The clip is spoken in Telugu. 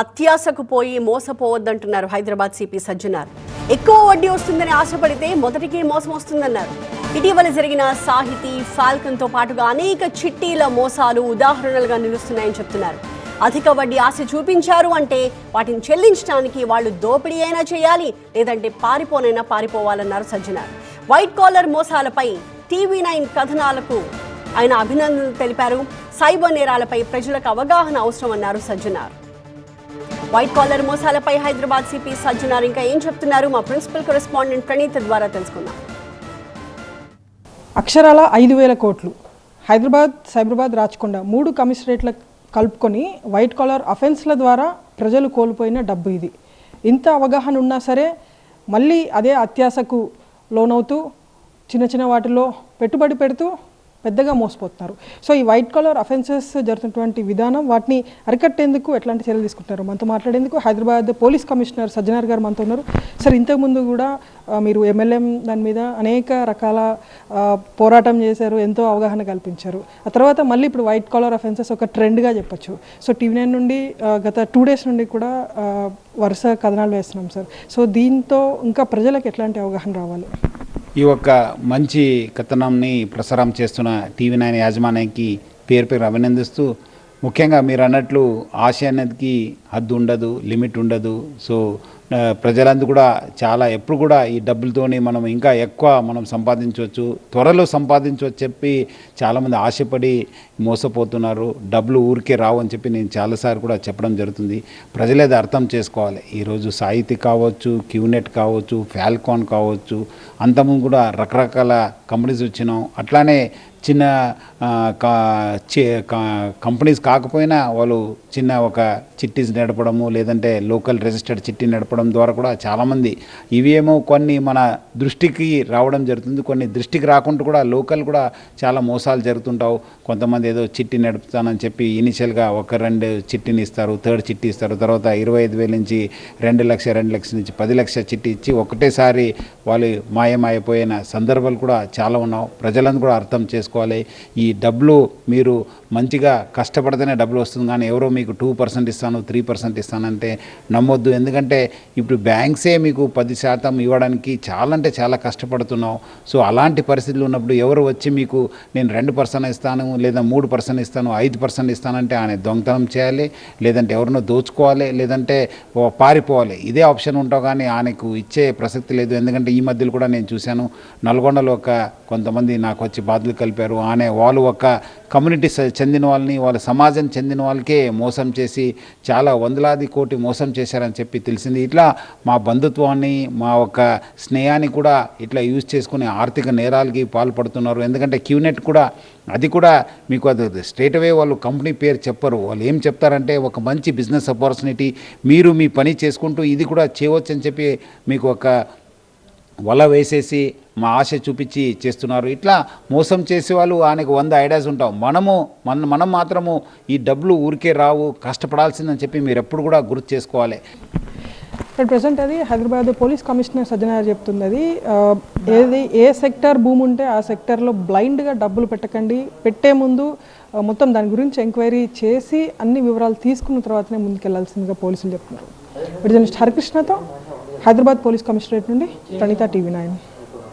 అత్యాశకు పోయి మోసపోవద్దంటున్నారు హైదరాబాద్ సిపి సజ్జనార్. ఎక్కువ వడ్డీ వస్తుందని ఆశపడితే మొదటికి మోసం వస్తుందన్నారు. ఇటీవల జరిగిన సాహితీ ఫాల్కన్తో పాటుగా అనేక చిట్టీల మోసాలు ఉదాహరణలుగా నిలుస్తున్నాయని చెప్తున్నారు. అధిక వడ్డీ ఆశ చూపించారు అంటే వాటిని చెల్లించడానికి వాళ్ళు దోపిడీ అయినా చేయాలి లేదంటే పారిపోనైనా పారిపోవాలన్నారు సజ్జనార్. వైట్ కాలర్ మోసాలపై టీవీ నైన్ కథనాలకు ఆయన అభినందనలు తెలిపారు. సైబర్ నేరాలపై ప్రజలకు అవగాహన అవసరమన్నారు సజ్జనార్. వైట్ కాలర్ మోసాలపై హైదరాబాద్ సిపి సజ్జనార్ ఇంకా ఏం చెప్తున్నారు? మా ప్రిన్సిపల్ కరెస్పాండెంట్ ప్రణీత్ ద్వారా తెలుసుకుందాం. అక్షరాల ఐదు వేల కోట్లు. హైదరాబాద్ సైబరాబాద్ రాచకొండ మూడు కమిషనరేట్ల కలుపుకొని వైట్ కాలర్ అఫెన్స్ల ద్వారా ప్రజలు కోల్పోయిన డబ్బు ఇది. ఇంత అవగాహన ఉన్నా సరే మళ్ళీ అదే అత్యాశకు లోనవుతూ చిన్న చిన్న వాటిలో పెట్టుబడి పెడుతూ పెద్దగా మోసపోతున్నారు. సో ఈ వైట్ కాలర్ అఫెన్సెస్ జరుగుతున్నటువంటి విధానం వాటిని అరికట్టేందుకు ఎట్లాంటి చర్యలు తీసుకుంటున్నారు? మనతో మాట్లాడేందుకు హైదరాబాద్ పోలీస్ కమిషనర్ సజ్జనార్ గారు మనతో ఉన్నారు. సార్ ఇంతకుముందు కూడా మీరు ఎమ్మెల్యేం దాని మీద అనేక రకాల పోరాటం చేశారు ఎంతో అవగాహన కల్పించారు. ఆ తర్వాత మళ్ళీ ఇప్పుడు వైట్ కాలర్ అఫెన్సెస్ ఒక ట్రెండ్గా చెప్పొచ్చు. సో టీవీ నైన్ నుండి గత టూ డేస్ నుండి కూడా వరుస కథనాలు వేస్తున్నాం సార్. సో దీంతో ఇంకా ప్రజలకు ఎట్లాంటి అవగాహన రావాలి? ఈ ఒక్క మంచి కథనంని ప్రసారం చేస్తున్న టీవీ నైన్ యాజమాన్యానికి పేరు పేరు అభినందిస్తూ ముఖ్యంగా మీరు అన్నట్లు ఆశ అనేది హద్దు ఉండదు లిమిట్ ఉండదు. సో ప్రజలందరూ కూడా చాలా ఎప్పుడు కూడా ఈ డబ్బులతోని మనం ఇంకా ఎక్కువ మనం సంపాదించవచ్చు త్వరలో సంపాదించవచ్చు చెప్పి చాలామంది ఆశపడి మోసపోతున్నారు. డబ్బులు ఊరికే రావు అని చెప్పి నేను చాలాసార్లు కూడా చెప్పడం జరుగుతుంది. ప్రజలేది అర్థం చేసుకోవాలి. ఈరోజు సాహితీ కావచ్చు క్యూనెట్ కావచ్చు ఫాల్కాన్ కావచ్చు అంతకుముందు కూడా రకరకాల కంపెనీస్ వచ్చినాం. అట్లానే చిన్న కా- కంపెనీస్ కాకపోయినా వాళ్ళు చిన్న ఒక చిట్టీస్ నడపడము లేదంటే లోకల్ రిజిస్టర్డ్ చిట్టి నడపడం ద్వారా కూడా చాలామంది ఇవేమో కొన్ని మన దృష్టికి రావడం జరుగుతుంది కొన్ని దృష్టికి రాకుండా కూడా లోకల్ కూడా చాలా మోసాలు జరుగుతుంటావు. కొంతమంది ఏదో చిట్టి నడుపుతానని చెప్పి ఇనిషియల్గా ఒక రెండు చిట్టిని ఇస్తారు థర్డ్ చిట్టి ఇస్తారు. తర్వాత ఇరవై ఐదు వేల నుంచి రెండు లక్ష రెండు లక్షల నుంచి పది లక్షల చిట్టి ఇచ్చి ఒకటేసారి వాళ్ళు మాయమైపోయిన సందర్భాలు కూడా చాలా ఉన్నావు. ప్రజలను కూడా అర్థం చేసుకోవాలి. ఈ డబ్బులు మీరు మంచిగా కష్టపడితేనే డబ్బులు వస్తుంది కానీ ఎవరో మీకు టూ పర్సెంట్ ఇస్తాను త్రీ పర్సెంట్ ఇస్తానంటే నమ్మొద్దు. ఎందుకంటే ఇప్పుడు బ్యాంక్సే మీకు పది శాతం ఇవ్వడానికి చాలా అంటే చాలా కష్టపడుతున్నావు. సో అలాంటి పరిస్థితులు ఉన్నప్పుడు ఎవరు వచ్చి మీకు నేను రెండు పర్సెంట్ ఇస్తాను లేదా మూడు పర్సెంట్ ఇస్తాను ఐదు పర్సెంట్ ఇస్తానంటే ఆయన దొంగతనం చేయాలి లేదంటే ఎవరినో దోచుకోవాలి లేదంటే పారిపోవాలి. ఇదే ఆప్షన్ ఉంటావు కానీ ఆయనకు ఇచ్చే ప్రసక్తి లేదు. ఎందుకంటే ఈ మధ్యలో కూడా నేను చూశాను నల్గొండలో ఒక కొంతమంది నాకు వచ్చి బాధలు కలిపారు. అనే వాళ్ళు ఒక కమ్యూనిటీ స- చెందిన వాళ్ళని వాళ్ళ సమాజం చెందిన వాళ్ళకే మోసం చేసి చాలా వందలాది కోటి మోసం చేశారని చెప్పి తెలిసింది. ఇట్లా మా బంధుత్వాన్ని మా ఒక స్నేహాన్ని కూడా ఇట్లా యూజ్ చేసుకుని ఆర్థిక నేరాలకి పాల్పడుతున్నారు. ఎందుకంటే క్యూనెట్ కూడా అది కూడా మీకు అది స్ట్రేట్ అవే వాళ్ళు కంపెనీ పేరు చెప్పరు. వాళ్ళు ఏం చెప్తారంటే ఒక మంచి బిజినెస్ ఆపర్చునిటీ మీరు మీ పని చేసుకుంటూ ఇది కూడా చేయవచ్చు అని చెప్పి మీకు ఒక వల వేసేసి మా ఆశ చూపించి చేస్తున్నారు. ఇట్లా మోసం చేసే వాళ్ళు ఆయనకు వంద ఐడియాస్ ఉంటాం మనము మన మనం మాత్రము ఈ డబ్బులు ఊరికే రావు కష్టపడాల్సిందని చెప్పి మీరు ఎప్పుడు కూడా గుర్తు చేసుకోవాలి. ఇప్పుడు ప్రజెంట్ అది హైదరాబాద్ పోలీస్ కమిషనర్ సజ్జనార్ చెప్తుంది అది ఏది ఏ సెక్టర్ భూమి ఉంటే ఆ సెక్టర్లో బ్లైండ్గా డబ్బులు పెట్టకండి. పెట్టే ముందు మొత్తం దాని గురించి ఎంక్వైరీ చేసి అన్ని వివరాలు తీసుకున్న తర్వాతనే ముందుకెళ్ళాల్సిందిగా పోలీసులు చెప్తున్నారు. ఇప్పుడు జర్నలిస్ట్ హరికృష్ణతో హైదరాబాద్ పోలీస్ కమిషనరేట్ నుండి ప్రణీత టీవీ నైన్.